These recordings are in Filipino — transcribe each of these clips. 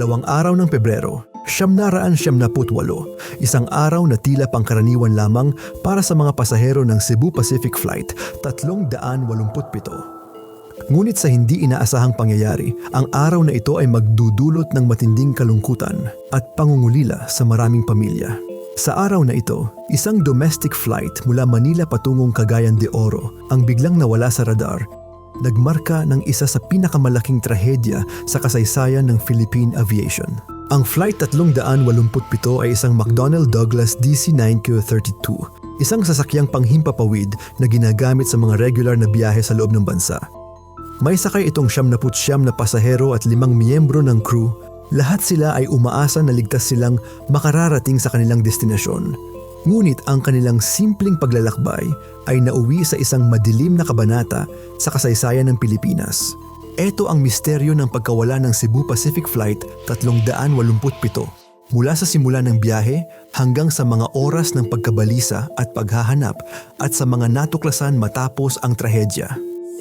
Ikalawang araw ng Pebrero, siyam na raan siyam na putwalo, isang araw na tila pangkaraniwan lamang para sa mga pasahero ng Cebu Pacific Flight 387. Ngunit sa hindi inaasahang pangyayari, ang araw na ito ay magdudulot ng matinding kalungkutan at pangungulila sa maraming pamilya. Sa araw na ito, isang domestic flight mula Manila patungong Cagayan de Oro ang biglang nawala sa radar nagmarka ng isa sa pinakamalaking trahedya sa kasaysayan ng Philippine aviation. Ang Flight 387 ay isang McDonnell Douglas DC-9Q32, isang sasakyang panghimpapawid na ginagamit sa mga regular na biyahe sa loob ng bansa. May sakay itong siyam na putsyam na pasahero at limang miyembro ng crew. Lahat sila ay umaasa na ligtas silang makararating sa kanilang destinasyon. Ngunit ang kanilang simpleng paglalakbay ay nauwi sa isang madilim na kabanata sa kasaysayan ng Pilipinas. Ito ang misteryo ng pagkawala ng Cebu Pacific Flight 387 mula sa simula ng biyahe hanggang sa mga oras ng pagkabalisa at paghahanap at sa mga natuklasan matapos ang trahedya.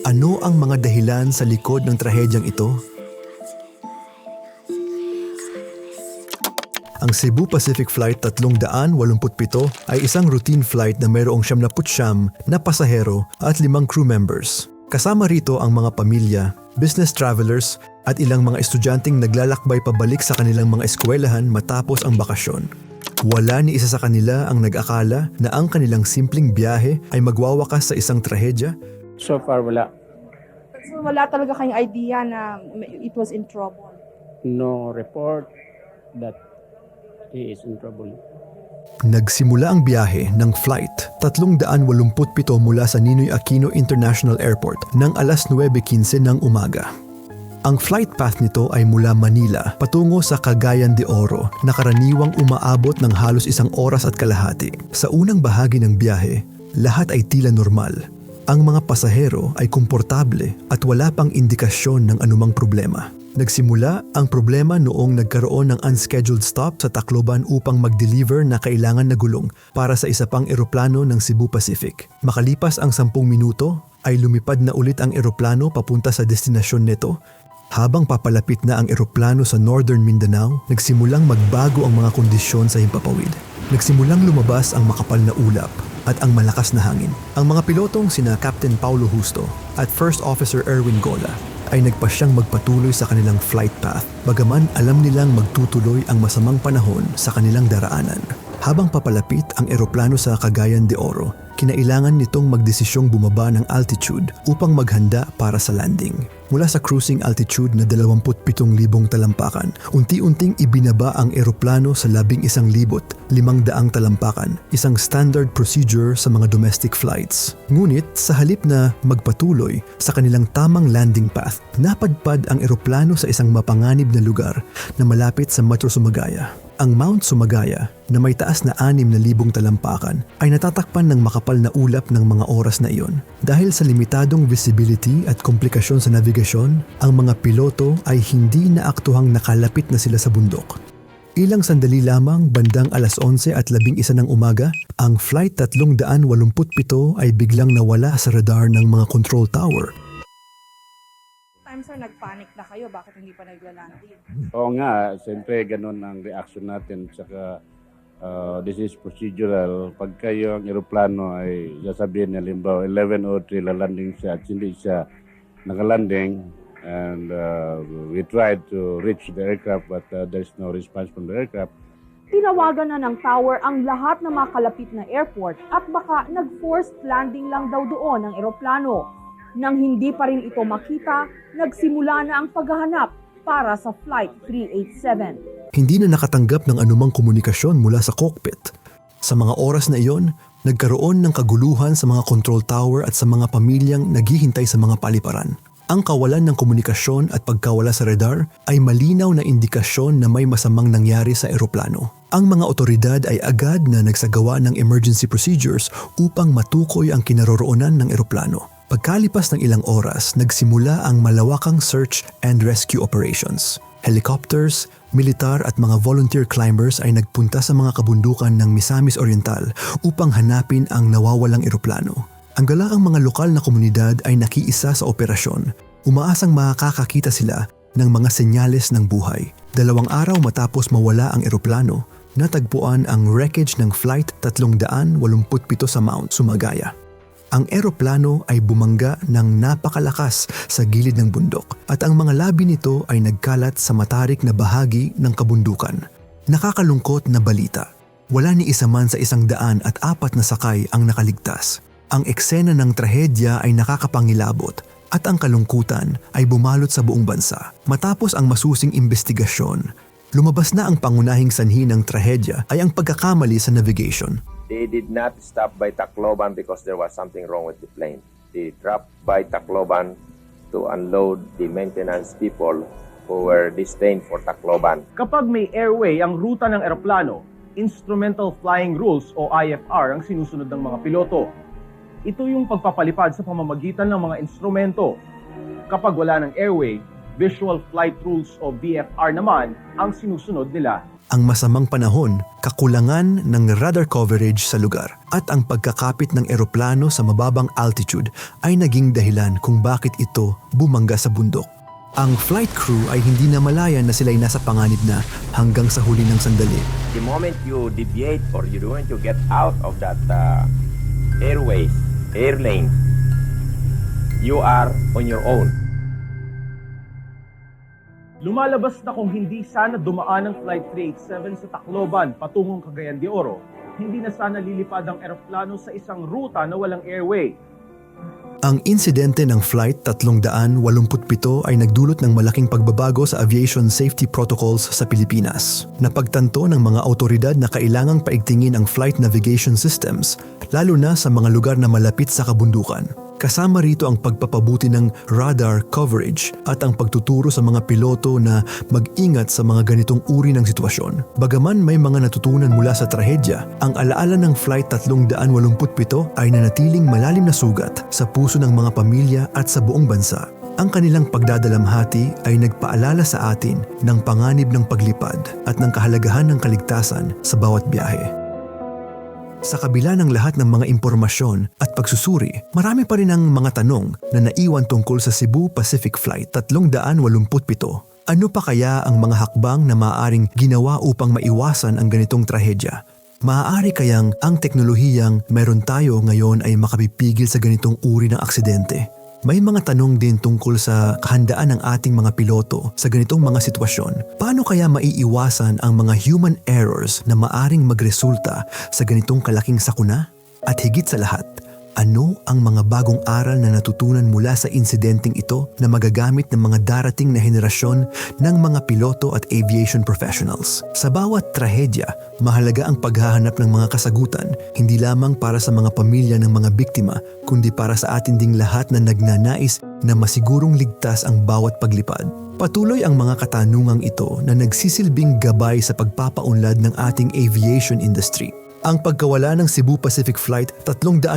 Ano ang mga dahilan sa likod ng trahedyang ito? Ang Cebu Pacific Flight 387 ay isang routine flight na mayroong 79 na pasahero at limang crew members. Kasama rito ang mga pamilya, business travelers at ilang mga estudyanteng naglalakbay pabalik sa kanilang mga eskwelahan matapos ang bakasyon. Wala ni isa sa kanila ang nag-akala na ang kanilang simpleng biyahe ay magwawakas sa isang trahedya So far, wala. So wala talaga kayong idea na it was in trouble. No report that he is in trouble. Nagsimula ang biyahe ng flight 387 mula sa Ninoy Aquino International Airport ng alas 9.15 ng umaga. Ang flight path nito ay mula Manila patungo sa Cagayan de Oro na karaniwang umaabot ng halos isang oras at kalahati. Sa unang bahagi ng biyahe, lahat ay tila normal. Ang mga pasahero ay komportable at wala pang indikasyon ng anumang problema. Nagsimula ang problema noong nagkaroon ng unscheduled stop sa Tacloban upang mag-deliver na kailangan na gulong para sa isa pang eroplano ng Cebu Pacific. Makalipas ang 10 minuto, ay lumipad na ulit ang eroplano papunta sa destinasyon nito. Habang papalapit na ang eroplano sa Northern Mindanao, nagsimulang magbago ang mga kondisyon sa himpapawid. Nagsimulang lumabas ang makapal na ulap at ang malakas na hangin. Ang mga pilotong sina Captain Paulo Justo at First Officer Erwin Gola ay nagpasyang magpatuloy sa kanilang flight path bagaman alam nilang magtutuloy ang masamang panahon sa kanilang daraanan. Habang papalapit ang eroplano sa Cagayan de Oro, kinailangan nitong magdesisyong bumaba ng altitude upang maghanda para sa landing. Mula sa cruising altitude na 27,000 talampakan, unti-unting ibinaba ang eroplano sa 11,500 talampakan, isang standard procedure sa mga domestic flights. Ngunit sa halip na magpatuloy sa kanilang tamang landing path, napadpad ang eroplano sa isang mapanganib na lugar na malapit sa Metro Sumagaya. Ang Mount Sumagaya na may taas na 6,000 talampakan ay natatakpan ng makapal na ulap ng mga oras na iyon. Dahil sa limitadong visibility at komplikasyon sa navigasyon, ang mga piloto ay hindi naaktuhang nakalapit na sila sa bundok. Ilang sandali lamang bandang alas 11 at 11 ng umaga, ang Flight 387 ay biglang nawala sa radar ng mga control tower Times sir, nagpanic na kayo. Bakit hindi pa nagla-landing? Oo nga, siyempre ganun ang reaction natin. Tsaka uh, this is procedural. Pag kayo ang eroplano ay sasabihin niya, limbawa 11.03 lalanding siya at hindi siya nakalanding and uh, we tried to reach the aircraft but uh, there's no response from the aircraft. Tinawagan na ng tower ang lahat ng mga kalapit na airport at baka nag-forced landing lang daw doon ang eroplano. Nang hindi pa rin ito makita, nagsimula na ang paghahanap para sa Flight 387. hindi na nakatanggap ng anumang komunikasyon mula sa cockpit. Sa mga oras na iyon, nagkaroon ng kaguluhan sa mga control tower at sa mga pamilyang naghihintay sa mga paliparan. Ang kawalan ng komunikasyon at pagkawala sa radar ay malinaw na indikasyon na may masamang nangyari sa eroplano. Ang mga otoridad ay agad na nagsagawa ng emergency procedures upang matukoy ang kinaroroonan ng eroplano. Pagkalipas ng ilang oras, nagsimula ang malawakang search and rescue operations. Helicopters, militar at mga volunteer climbers ay nagpunta sa mga kabundukan ng Misamis Oriental upang hanapin ang nawawalang eroplano. Ang galaang mga lokal na komunidad ay nakiisa sa operasyon. Umaasang makakakita sila ng mga senyales ng buhay. Dalawang araw matapos mawala ang eroplano, natagpuan ang wreckage ng Flight 387 sa Mount Sumagaya. Ang eroplano ay bumangga ng napakalakas sa gilid ng bundok at ang mga labi nito ay nagkalat sa matarik na bahagi ng kabundukan. Nakakalungkot na balita. Wala ni isa man sa isang daan at apat na sakay ang nakaligtas. Ang eksena ng trahedya ay nakakapangilabot at ang kalungkutan ay bumalot sa buong bansa. Matapos ang masusing investigasyon, lumabas na ang pangunahing sanhi ng trahedya ay ang pagkakamali sa navigation. They did not stop by Tacloban because there was something wrong with the plane. They dropped by Tacloban to unload the maintenance people who were destined for Tacloban. Kapag may airway ang ruta ng eroplano, Instrumental Flying Rules o IFR ang sinusunod ng mga piloto. Ito yung pagpapalipad sa pamamagitan ng mga instrumento. Kapag wala ng airway, Visual Flight Rules o VFR naman ang sinusunod nila. Ang masamang panahon, kakulangan ng radar coverage sa lugar at ang pagkakapit ng eroplano sa mababang altitude ay naging dahilan kung bakit ito bumangga sa bundok. Ang flight crew ay hindi na malayan na sila'y nasa panganib na hanggang sa huli ng sandali. The moment you deviate or you're going to get out of that uh, airways, air lane, you are on your own. Lumalabas na kung hindi sana dumaan ang Flight 387 sa Tacloban patungong Cagayan de Oro, hindi na sana lilipad ang eroplano sa isang ruta na walang airway. Ang insidente ng Flight 387 ay nagdulot ng malaking pagbabago sa aviation safety protocols sa Pilipinas. Napagtanto ng mga autoridad na kailangang paigtingin ang flight navigation systems, lalo na sa mga lugar na malapit sa kabundukan. Kasama rito ang pagpapabuti ng radar coverage at ang pagtuturo sa mga piloto na mag-ingat sa mga ganitong uri ng sitwasyon. Bagaman may mga natutunan mula sa trahedya, ang alaala ng Flight 387 ay nanatiling malalim na sugat sa puso ng mga pamilya at sa buong bansa. Ang kanilang pagdadalamhati ay nagpaalala sa atin ng panganib ng paglipad at ng kahalagahan ng kaligtasan sa bawat biyahe. Sa kabila ng lahat ng mga impormasyon at pagsusuri, marami pa rin ang mga tanong na naiwan tungkol sa Cebu Pacific Flight 387. Ano pa kaya ang mga hakbang na maaaring ginawa upang maiwasan ang ganitong trahedya? Maaari kayang ang teknolohiyang meron tayo ngayon ay makapipigil sa ganitong uri ng aksidente? May mga tanong din tungkol sa kahandaan ng ating mga piloto sa ganitong mga sitwasyon. Paano kaya maiiwasan ang mga human errors na maaring magresulta sa ganitong kalaking sakuna? At higit sa lahat, ano ang mga bagong aral na natutunan mula sa insidenteng ito na magagamit ng mga darating na henerasyon ng mga piloto at aviation professionals? Sa bawat trahedya, mahalaga ang paghahanap ng mga kasagutan, hindi lamang para sa mga pamilya ng mga biktima, kundi para sa atin ding lahat na nagnanais na masigurong ligtas ang bawat paglipad. Patuloy ang mga katanungang ito na nagsisilbing gabay sa pagpapaunlad ng ating aviation industry. Ang pagkawala ng Cebu Pacific Flight 387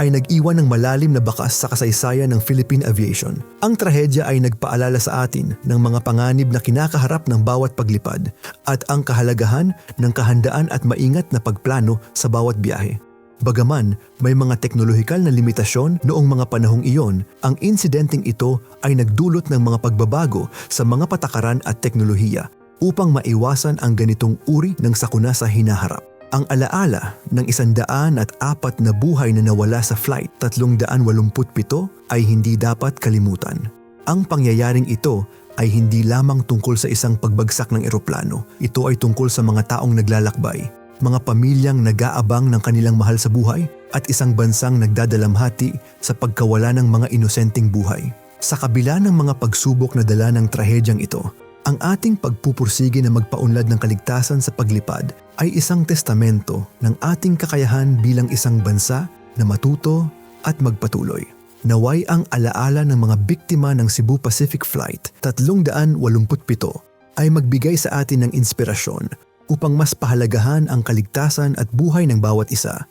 ay nag-iwan ng malalim na bakas sa kasaysayan ng Philippine Aviation. Ang trahedya ay nagpaalala sa atin ng mga panganib na kinakaharap ng bawat paglipad at ang kahalagahan ng kahandaan at maingat na pagplano sa bawat biyahe. Bagaman may mga teknolohikal na limitasyon noong mga panahong iyon, ang insidenteng ito ay nagdulot ng mga pagbabago sa mga patakaran at teknolohiya upang maiwasan ang ganitong uri ng sakuna sa hinaharap. Ang alaala ng isandaan at apat na buhay na nawala sa Flight 387 ay hindi dapat kalimutan. Ang pangyayaring ito ay hindi lamang tungkol sa isang pagbagsak ng eroplano. Ito ay tungkol sa mga taong naglalakbay, mga pamilyang nag-aabang ng kanilang mahal sa buhay at isang bansang nagdadalamhati sa pagkawala ng mga inosenteng buhay. Sa kabila ng mga pagsubok na dala ng trahedyang ito, ang ating pagpupursige na magpaunlad ng kaligtasan sa paglipad ay isang testamento ng ating kakayahan bilang isang bansa na matuto at magpatuloy. Naway ang alaala ng mga biktima ng Cebu Pacific Flight 387 ay magbigay sa atin ng inspirasyon upang mas pahalagahan ang kaligtasan at buhay ng bawat isa